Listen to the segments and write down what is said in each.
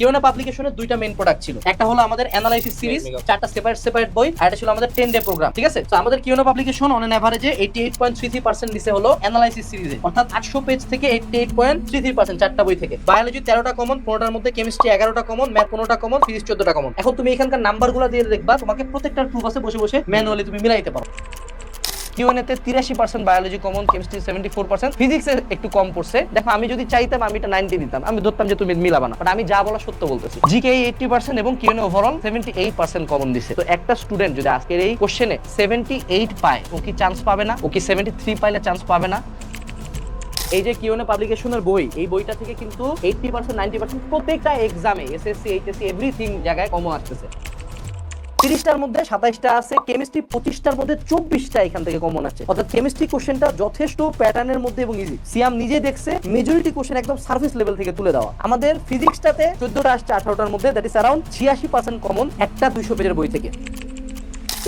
কিওনা পাবলিকেশনের দুইটা main product ছিল। একটা হলো আমাদের অ্যানালাইসিস সিরিজ চারটা সেপারেট সেপারেট বই আর এটা ছিল আমাদের 10 ডে প্রোগ্রাম ঠিক আছে? তো আমাদের কিওনা পাবলিকেশন অন এন এভারেজে 88.33% দিছে হলো অ্যানালাইসিস সিরিজে অর্থাৎ 800 পেজ থেকে 88.33% চারটা বই থেকে। বায়োলজি 13টা কমন 15টার মধ্যে কেমিস্ট্রি 11টা কমন ম্যাথ 15টা কমন ফিজিক্স 14টা কমন এখন তুমি এখানকার নাম্বারগুলো দিয়ে দেখবা তোমাকে প্রত্যেকটার প্রুফ আছে বসে বসে ম্যানুয়ালি তুমি মিলাইতে পারো। কিউএনএতে তিরাশি percent biology common chemistry seventy four percent ফিজিক্সে একটু কম পড়ছে। দেখো, আমি যদি চাইতাম, আমি এটা নাইনটি দিতাম। আমি ধরতাম যে তুমি মিলাবা না। বাট আমি যা বলা সত্য বলতেছি। জিকে এইটটি পার্সেন্ট এবং Q N A overall seventy eight percent common দিছে। তো একটা স্টুডেন্ট যদি আজকের এই কোশ্চেনে সেভেন্টি এইট পায়, ও কি চান্স পাবে না? ও কি সেভেন্টি থ্রি পাইলে চান্স পাবে না? এই যে কিউএনএ পাবলিকেশনের বই, এই বইটা থেকে কিন্তু এইটটি পার্সেন্ট নাইনটি পার্সেন্ট প্রত্যেকটা এক্সামে এসএসসি এইচএসসি এভরিথিং জায়গায় কমন আসতেছে। তিরিশটার মধ্যে সাতাইশটা আছে কেমিস্ট্রি পঁচিশটার মধ্যে চব্বিশটা এখান থেকে কমন আছে। অর্থাৎ কেমিস্ট্রি কোশ্চেনটা যথেষ্ট প্যাটার্নের মধ্যে এবং ইজি সিয়াম নিজে দেখছে মেজরিটি কোশ্চেন একদম সার্ভিস লেভেল থেকে তুলে দেওয়া। আমাদের ফিজিক্সটাতে চোদ্দটা আসছে আঠারোটার মধ্যে দ্যাট ইস অ্যারাউন্ড ছিয়াশি পার্সেন্ট কমন একটা দুইশো পেজের বই থেকে।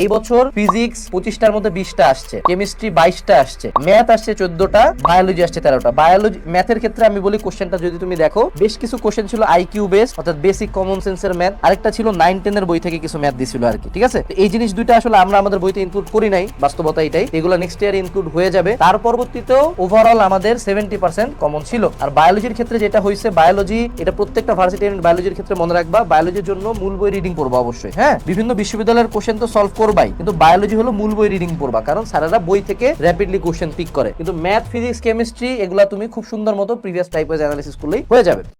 এই বছর ফিজিক্স পঁচিশটার মধ্যে বিশটা আসছে, কেমিস্ট্রি বাইশটা আসছে, ম্যাথ আসছে চোদ্দটা, বায়োলজি আসছে তেরোটা। বায়োলজি, ম্যাথের ক্ষেত্রে আমি বলি কোশ্চেনটা যদি তুমি দেখো, বেশ কিছু কোশ্চেন ছিল আইকিউ বেস, অর্থাৎ বেসিক কমন সেন্সের ম্যাথ, আরেকটা ছিল নাইন টেনের বই থেকে কিছু ম্যাথ দিছিল আর কি, ঠিক আছে? এই জিনিস দুইটা আসলে আমরা আমাদের বইতে ইনক্লুড করি নাই, বাস্তবতা এটাই। এগুলো নেক্সট ইয়ার ইনক্লুড হয়ে যাবে। তার পরবর্তীতেও ওভারঅল আমাদের সেভেন্টি পার্সেন্ট কমন ছিল। আর বায়োলজির ক্ষেত্রে যেটা হয়েছে বায়োলজি, এটা প্রত্যেকটা ভার্সিটি বায়োলজির ক্ষেত্রে মনে রাখবা, বায়োলজির জন্য মূল বই রিডিং করব অবশ্যই হ্যাঁ? বিভিন্ন বিশ্ববিদ্যালয়ের কোশ্চেন তো সলভ করবাই কিন্তু বায়োলজি হলো মূল বই রিডিং পড়বা, কারণ স্যারেরা বই থেকে র্যাপিডলি কোশ্চেন পিক করে। কিন্তু ম্যাথ ফিজিক্স কেমিস্ট্রি এগুলা তুমি খুব সুন্দর মতো প্রিভিয়াস টাইপ অ্যানালিসিস করলেই হয়ে যাবে।